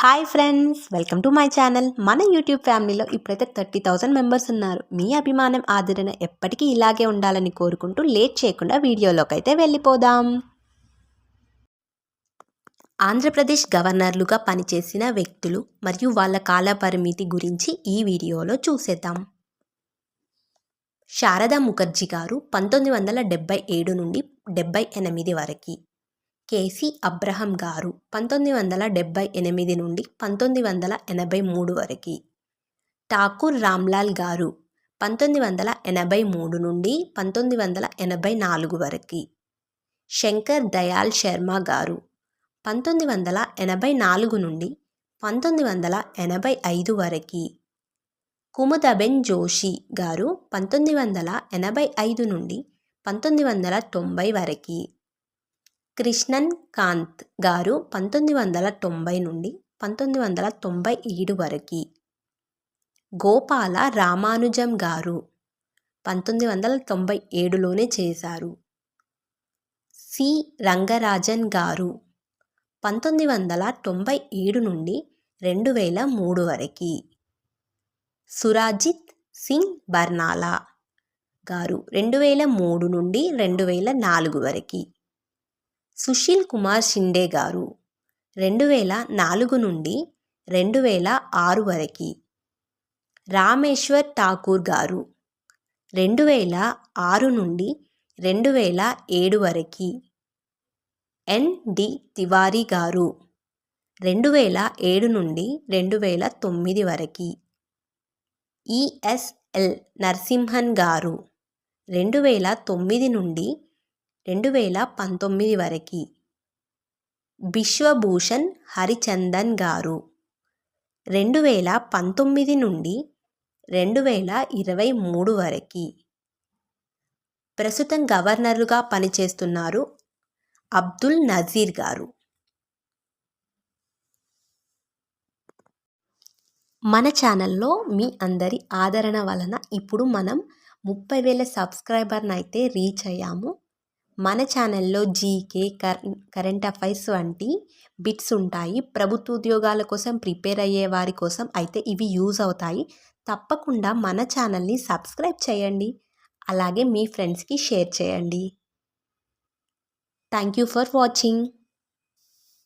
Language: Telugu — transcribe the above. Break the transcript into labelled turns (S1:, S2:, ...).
S1: Hi friends welcome to my channel మన యూట్యూబ్ ఫ్యామిలీలో ఇప్పుడైతే థర్టీ థౌజండ్ మెంబర్స్ ఉన్నారు. మీ అభిమానం ఆదరణ ఎప్పటికీ ఇలాగే ఉండాలని కోరుకుంటూ లేట్ చేయకుండా వీడియోలోకి అయితే వెళ్ళిపోదాం. ఆంధ్రప్రదేశ్ గవర్నర్లుగా పనిచేసిన వ్యక్తులు మరియు వాళ్ళ కాల పరిమితి గురించి ఈ వీడియోలో చూసేద్దాం. శారదా ముఖర్జీ గారు పంతొమ్మిది వందల డెబ్బై ఏడు నుండి డెబ్బై ఎనిమిది వరకు కేసీ అబ్రహం గారు పంతొమ్మిది వందల డెబ్బై ఎనిమిది నుండి పంతొమ్మిది వందల ఎనభై మూడు వరకు. ఠాకూర్ రామ్లాల్ గారు పంతొమ్మిది వందల ఎనభై మూడు నుండి పంతొమ్మిది వందల ఎనభై నాలుగు వరకు. శంకర్ దయాల్ శర్మ గారు పంతొమ్మిది వందల ఎనభై నాలుగు నుండి పంతొమ్మిది వందల ఎనభై ఐదు వరకు. కుముదబెన్ జోషి గారు పంతొమ్మిది వందల ఎనభై ఐదు నుండి పంతొమ్మిది వందల తొంభై వరకు. కృష్ణన్ కాంత్ గారు పంతొమ్మిది వందల తొంభై నుండి పంతొమ్మిది వందల తొంభై ఏడు వరకు. గోపాల రామానుజం గారు పంతొమ్మిది వందల తొంభై ఏడులోనే చేశారు. సి. రంగరాజన్ గారు పంతొమ్మిది వందల తొంభై ఏడు నుండి రెండు వేల మూడు వరకు. సురాజిత్ సింగ్ బర్నాలా గారు రెండు వేల మూడు నుండి రెండు వేల నాలుగు వరకు. సుశీల్ కుమార్ షిండే గారు. రెండు వేల నాలుగు నుండి రెండు వేల ఆరు వరకు. రామేశ్వర్ ఠాకూర్ గారు. రెండు వేల ఆరు నుండి రెండు వేల ఏడు వరకు. ఎన్. డి. తివారీ గారు. రెండు వేల ఏడు నుండి రెండు వేల తొమ్మిది వరకు. ఈఎస్ఎల్ నరసింహన్ గారు. రెండు వేల తొమ్మిది నుండి రెండు వేల పంతొమ్మిది వరకు. బిశ్వభూషణ్ హరిచందన్ గారు. రెండు వేల పంతొమ్మిది నుండి రెండు వేల ఇరవై మూడు వరకు. ప్రస్తుతం గవర్నరుగా పనిచేస్తున్నారు అబ్దుల్ నజీర్ గారు. మన ఛానల్లో మీ అందరి ఆదరణ వలన ఇప్పుడు మనం ముప్పై వేల సబ్స్క్రైబర్ని అయితే రీచ్ అయ్యాము. మన ఛానల్లో జీకే కర్ కరెంట్ అఫైర్స్ వంటి బిట్స్ ఉంటాయి. ప్రభుత్వ ఉద్యోగాల కోసం ప్రిపేర్ అయ్యే వారి కోసం అయితే ఇవి యూజ్ అవుతాయి. తప్పకుండా మన ఛానల్ని సబ్స్క్రైబ్ చేయండి. అలాగే మీ ఫ్రెండ్స్కి షేర్ చేయండి. Thank you for watching.